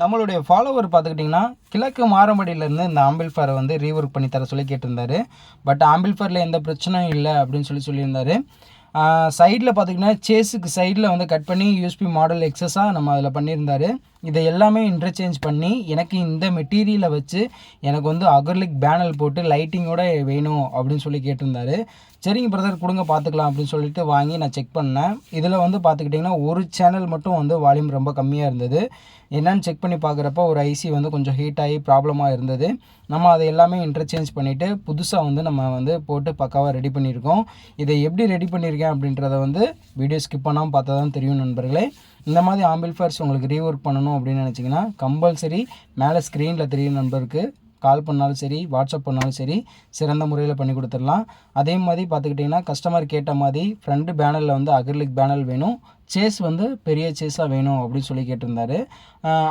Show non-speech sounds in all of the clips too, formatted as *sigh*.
நம்மளுடைய ஃபாலோவர் பார்த்துக்கிட்டிங்கன்னா கிழக்கு மாரம்படியிலேருந்து இந்த ஆம்பிள்ஃபரை வந்து ரீஒர்க் பண்ணி தர சொல்லி கேட்டிருந்தாரு. பட் ஆம்பிள்ஃபரில் எந்த பிரச்சனையும் இல்லை அப்படின்னு சொல்லி சொல்லியிருந்தார். சைடில் பார்த்திங்கன்னா சேஸுக்கு சைடில் வந்து கட் பண்ணி யூஎஸ்பி மாடல் எக்ஸஸாக நம்ம அதில் பண்ணியிருந்தாரு. இதை எல்லாமே இன்டர்சேஞ்ச் பண்ணி எனக்கு இந்த மெட்டீரியலை வச்சு எனக்கு வந்து அகர்லிக் பேனல் போட்டு லைட்டிங்கோட வேணும் அப்படின்னு சொல்லி கேட்டிருந்தாரு. சரிங்க பிரதர் கொடுங்க பார்த்துக்கலாம் அப்படின்னு சொல்லிட்டு வாங்கி நான் செக் பண்ணேன். இதில் வந்து பார்த்துக்கிட்டிங்கன்னா ஒரு சேனல் மட்டும் வந்து வால்யூம் ரொம்ப கம்மியாக இருந்தது. என்னன்னு செக் பண்ணி பார்க்குறப்ப ஒரு ஐசி வந்து கொஞ்சம் ஹீட் ஆகி ப்ராப்ளமாக இருந்தது. நம்ம அதை எல்லாமே இன்டர்சேஞ்ச் பண்ணிவிட்டு புதுசாக வந்து நம்ம வந்து போட்டு பக்காவாக ரெடி பண்ணியிருக்கோம். இதை எப்படி ரெடி பண்ணியிருக்கேன் அப்படின்றத வந்து வீடியோ ஸ்கிப் பண்ணாமல் பார்த்தா தான் தெரியும் நண்பர்களே. இந்த மாதிரி ஆம்பிள்ஃபயர்ஸ் உங்களுக்கு ரீஒர்க் பண்ணணும் அப்படின்னு நினச்சிங்கன்னா கம்பல்சரி மேலே ஸ்க்ரீனில் தெரியும் நண்பருக்கு. கால் பண்ணாலும் சரி வாட்ஸ்அப் பண்ணாலும் சரி சிறந்த முறையில் பண்ணி கொடுத்துடலாம். அதே மாதிரி பார்த்துக்கிட்டிங்கன்னா கஸ்டமர் கேட்ட மாதிரி ஃப்ரண்ட் பேனலில் வந்து அக்ரிலிக் பேனல் வேணும். சேஸ் வந்து பெரிய சேஸாக வேணும் அப்படின்னு சொல்லி கேட்டிருந்தாரு.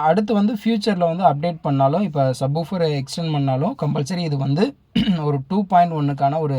அடுத்து வந்து ஃப்யூச்சரில் வந்து அப்டேட் பண்ணாலும் இப்போ சப்வூஃபர் எக்ஸ்டெண்ட் பண்ணாலும் கம்பல்சரி இது வந்து *clears throat* ஒரு டூ பாயிண்ட் ஒன்றுக்கான ஒரு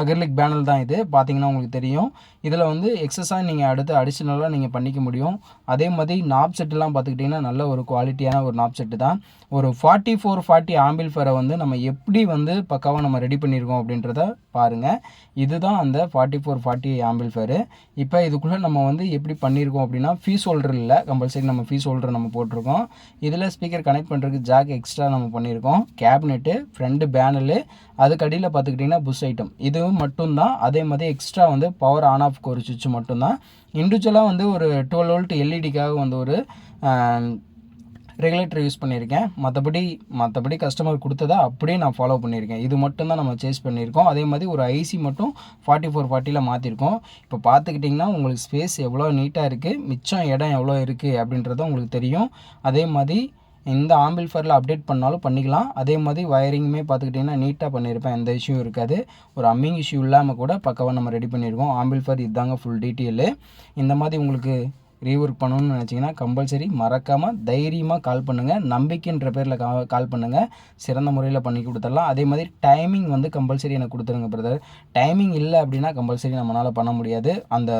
அகர்லிக் பேனல் தான் இது. பார்த்தீங்கன்னா உங்களுக்கு தெரியும். இதில் வந்து எக்ஸஸாக நீங்கள் அடுத்து அடிஷ்னலாக நீங்கள் பண்ணிக்க முடியும். அதே மாதிரி நாப் செட்டுலாம் பார்த்துக்கிட்டிங்கன்னா நல்ல ஒரு குவாலிட்டியான ஒரு நாப் செட்டு தான். ஒரு ஃபார்ட்டி ஃபோர் ஃபார்ட்டி ஆம்பிள் ஃபேரை வந்து நம்ம எப்படி வந்து பக்காவாக நம்ம ரெடி பண்ணியிருக்கோம் அப்படின்றத பாருங்கள் இதுதான் அந்த forty four forty amplifier இப்போ இதுக்குள்ளே நம்ம வந்து எப்படி பண்ணியிருக்கோம் அப்படின்னா ஃபீஸ் ஹோல்டர் இல்லை. கம்பல்சரி நம்ம ஃபீஸ் ஹோல்டர் நம்ம போட்டிருக்கோம். இதில் ஸ்பீக்கர் கனெக்ட் பண்ணுறதுக்கு ஜாக் எக்ஸ்ட்ரா நம்ம பண்ணியிருக்கோம் கேபினெட்டு ஃப்ரண்ட் பேனலு அதுக்கு அடியில் பார்த்துக்கிட்டிங்கன்னா புஷ் ஐட்டம் இதுவும் மட்டும்தான். அதே மாதிரி எக்ஸ்ட்ரா வந்து பவர் ஆன் ஆஃப் ஒரு சுவிட்ச் மட்டும்தான். இண்டிவிஜுவலாக வந்து ஒரு டுவெல் வோல்ட் எல்இடிக்காக வந்து ஒரு ரெகுலேட்டர் யூஸ் பண்ணியிருக்கேன். மற்றபடி மற்றபடி கஸ்டமர் கொடுத்ததை அப்படியே நான் ஃபாலோ பண்ணியிருக்கேன். இது மட்டும் தான் நம்ம சேஸ் பண்ணியிருக்கோம். அதே மாதிரி ஒரு ஐசி மட்டும் ஃபார்ட்டி ஃபோர் ஃபார்ட்டியில் மாற்றிருக்கோம் இப்போ பார்த்துக்கிட்டிங்கன்னா உங்களுக்கு ஸ்பேஸ் எவ்வளோ நீட்டாக இருக்குது மிச்சம் இடம் எவ்வளோ இருக்குது அப்படின்றதும் உங்களுக்கு தெரியும். அதே மாதிரி இந்த ஆம்பிள்ஃபரில் அப்டேட் பண்ணாலும் பண்ணிக்கலாம். அதே மாதிரி வயரிங்குமே பார்த்துக்கிட்டிங்கன்னா நீட்டாக பண்ணியிருப்பேன். எந்த இஷ்யூ இருக்காது. ஒரு அம்மிங் இஷ்யூ இல்லாமல் கூட பக்கவாக நம்ம ரெடி பண்ணியிருக்கோம். ஆம்பிள்ஃபர் இதுதாங்க ஃபுல் டீட்டெயிலு இந்த மாதிரி உங்களுக்கு ரீஒர்க் பண்ணணும்னு நினச்சிங்கன்னா கம்பல்சரி மறக்காமல் தைரியமாக கால் பண்ணுங்கள் நம்பிக்கைன்ற பேரில் கா கால் பண்ணுங்கள் சிறந்த முறையில் பண்ணி கொடுத்துடலாம். அதே மாதிரி டைமிங் வந்து கம்பல்சரி எனக்கு கொடுத்துருங்க பிரதர் டைமிங் இல்லை அப்படின்னா கம்பல்சரி நம்மளால் பண்ண முடியாது. அந்த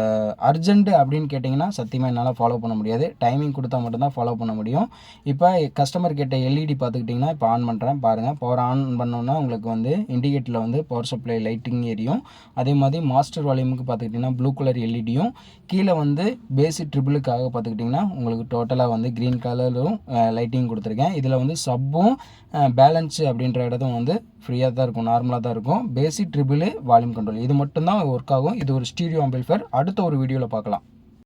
அர்ஜென்ட்டு அப்படின்னு கேட்டிங்கன்னா சத்தியமாக என்னால் ஃபாலோ பண்ண முடியாது. டைமிங் கொடுத்தா மட்டும்தான் ஃபாலோ பண்ண முடியும். இப்போ கஸ்டமர் கிட்ட எல்இடி பார்த்துக்கிட்டிங்கன்னா இப்போ ஆன் பண்ணுறேன் பாருங்கள் பவர் ஆன் பண்ணோன்னா உங்களுக்கு வந்து இண்டிகேட்டரில் வந்து பவர் சப்ளை லைட்டிங் எரியும் அதே மாதிரி மாஸ்டர் வால்யூமுக்கு பார்த்துக்கிட்டிங்கன்னா ப்ளூ கலர் எல்இடியும் கீழே வந்து பேசிக் ட்ரிபிளுக்காக பார்த்துக்கிட்டிங்கன்னா உங்களுக்கு டோட்டலாக வந்து க்ரீன் கலரும் லைட்டிங் கொடுத்துருக்கேன். இதில் வந்து சப்பும் பேலன்ஸு அப்படின்ற இடத்தும் வந்து ஃப்ரீயாக தான் இருக்கும் நார்மலாக தான் இருக்கும். பேசிக் ட்ரிபிள் வால்யூம் கண்ட்ரோல் இது மட்டும்தான் ஒர்க் ஆகும். இது ஒரு ஸ்டீரியோ அம்பிள்ஃபேர் அடுத்த ஒரு வீடியோவில் பார்க்கலாம்.